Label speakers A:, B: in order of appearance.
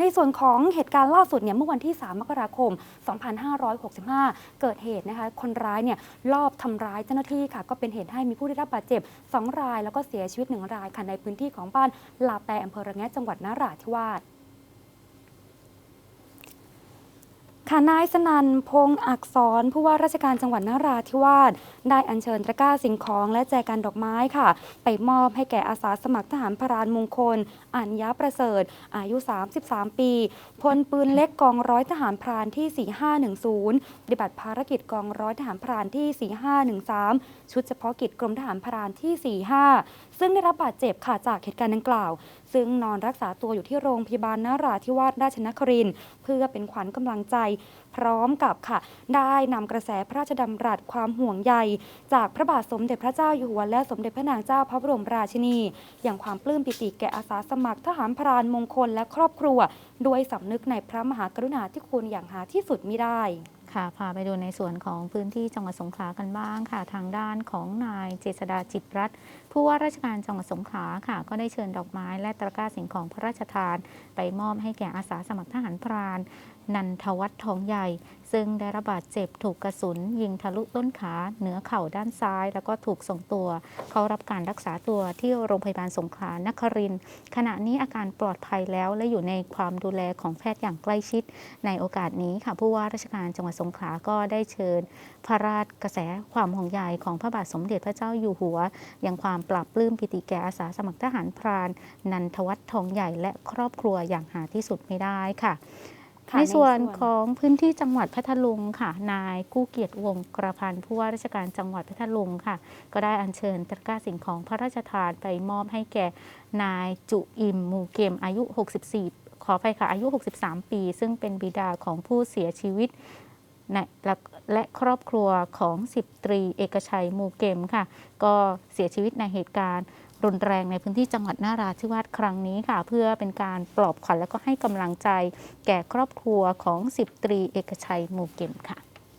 A: ในส่วนของเหตุการณ์ล่าสุดเนี่ยเมื่อวันที่ 3 มกราคม 2565 เกิดเหตุนะคะคนร้ายเนี่ยลอบทำร้ายเจ้าหน้าที่ค่ะ ก็เป็นเหตุให้มีผู้ได้รับบาดเจ็บ 2 ราย แล้วก็เสียชีวิต 1 รายค่ะในพื้นที่ของบ้านลาแปอำเภอระแงะจังหวัดนราธิวาส ค่ะนายสนันพงษ์อักษรผู้ว่าราชการจังหวัดนราธิวาสได้อัญเชิญตะกร้าสิ่งของและแจกันดอกไม้ค่ะ ไปมอบให้แก่อาสาสมัครทหารพรานมงคลอัญญาประเสริฐ อายุ 33 ปีพลปืนเล็กกองร้อยทหารพรานที่ 4510ปฏิบัติภารกิจกองร้อยทหารพรานที่ 4513 ชุดเฉพาะกิจกรมทหารพรานที่ 45 ซึ่งได้รับบาดเจ็บค่ะจากเหตุการณ์ดังกล่าว ซึ่งนอนรักษาตัวอยู่ที่โรงพยาบาลนราธิวาสราชนครินทร์เพื่อเป็นขวัญกำลังใจพร้อมกับค่ะ ได้นำกระแสพระราชดำรัสความห่วงใย จากพระบาทสมเด็จพระเจ้าอยู่หัวและสมเด็จพระนางเจ้าพระบรมราชินี อย่างความปลื้มปิติแก่อาสาสมัครทหารพรานมงคลและครอบครัว ด้วยสำนึกในพระมหากรุณาธิคุณอย่างหาที่สุดมิได้
B: ค่ะ พาไปดูในส่วนของพื้นที่จังหวัดสงขลากันบ้างค่ะ ทางด้านของนายเจษดาจิตรัตน์ผู้ว่าราชการจังหวัดสงขลาค่ะ ก็ได้เชิญดอกไม้และตะกร้าสิ่งของพระราชทาน ไปมอบให้แก่อาสาสมัครทหารพราน นันทวัฒน์ทองใหญ่ ซึ่งได้รับบาดเจ็บถูกกระสุน ยิงทะลุต้นขา เหนือเข่าด้านซ้าย แล้วก็ถูกส่งตัว เข้ารับการรักษาตัวที่โรงพยาบาลสงขลานครินขณะนี้อาการปลอดภัยแล้วและอยู่ในความดูแลของแพทย์อย่างใกล้ชิด ในโอกาสนี้ค่ะผู้ว่าราชการจังหวัดสงขลาก็ได้เชิญ พระราชกระแสความห่วงใยของพระบาทสมเด็จพระเจ้าอยู่หัว ยังความปราบปลื้มปิติแก่อาสาสมัครทหารพราน นันทวัฒน์ทองใหญ่และครอบครัวอย่างหาที่สุดไม่ได้ค่ะในส่วน
A: นวน
B: ของพื้นที่จังหวัดพัทลุงค่ะ นายกู้เกียรติวงศ์กระพันผู้ว่าราชการจังหวัดพัทลุงค่ะ ก็ได้อัญเชิญตะกร้าสิ่งของพระราชทานไปมอบให้แก่นายจุอิมมูเกมอายุ 64 ขอไปค่ะอายุ 63 ปี ซึ่งเป็นบิดาของผู้เสียชีวิต และครอบครัวของสิบตรี เอกชัยมูเกมค่ะ ก็เสียชีวิตในเหตุการณ์รุนแรงในพื้นที่จังหวัดนาราธิวาสครั้งนี้ค่ะ เพื่อเป็นการปลอบขวัญและก็ให้กำลังใจ แก่ครอบครัวของสิบตรี เอกชัยมูเกมค่ะ